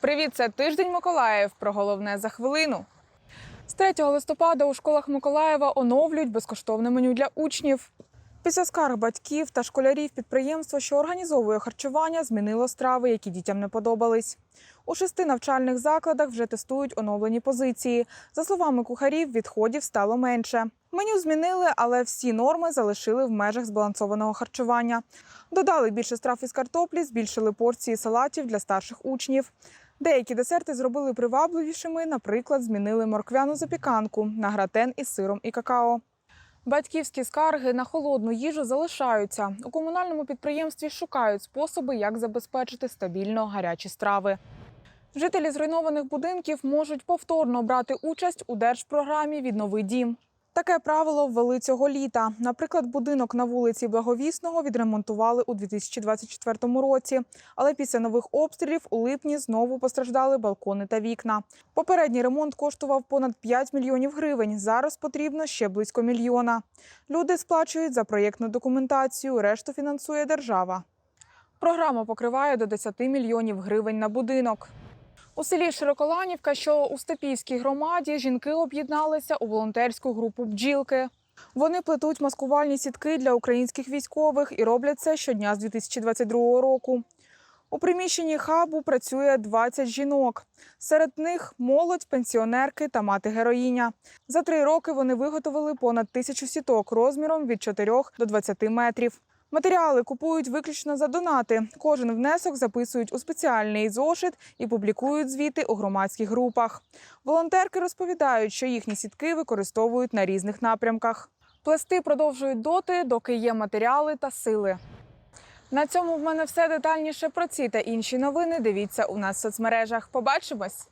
Привіт, це тиждень Миколаїв. Про головне за хвилину. З 3 листопада у школах Миколаєва оновлюють безкоштовне меню для учнів. Після скарг батьків та школярів підприємство, що організовує харчування, змінило страви, які дітям не подобались. У шести навчальних закладах вже тестують оновлені позиції. За словами кухарів, відходів стало менше. Меню змінили, але всі норми залишили в межах збалансованого харчування. Додали більше страв із картоплі, збільшили порції салатів для старших учнів. Деякі десерти зробили привабливішими, наприклад, змінили морквяну запіканку на гратен із сиром і какао. Батьківські скарги на холодну їжу залишаються. У комунальному підприємстві шукають способи, як забезпечити стабільно гарячі страви. Жителі зруйнованих будинків можуть повторно брати участь у держпрограмі Віднови дім. Таке правило ввели цього літа. Наприклад, будинок на вулиці Благовісного відремонтували у 2024 році. Але після нових обстрілів у липні знову постраждали балкони та вікна. Попередній ремонт коштував понад 5 мільйонів гривень. Зараз потрібно ще близько мільйона. Люди сплачують за проєктну документацію, решту фінансує держава. Програма покриває до 10 мільйонів гривень на будинок. У селі Широколанівка, що у Степівській громаді, жінки об'єдналися у волонтерську групу бджілки. Вони плетуть маскувальні сітки для українських військових і роблять це щодня з 2022 року. У приміщенні хабу працює 20 жінок. Серед них молодь, пенсіонерки та мати героїня. За три роки вони виготовили понад тисячу сіток розміром від 4 до 20 метрів. Матеріали купують виключно за донати. Кожен внесок записують у спеціальний зошит і публікують звіти у громадських групах. Волонтерки розповідають, що їхні сітки використовують на різних напрямках. Плести продовжують доти, доки є матеріали та сили. На цьому в мене все детальніше про ці та інші новини. Дивіться у нас в соцмережах. Побачимось!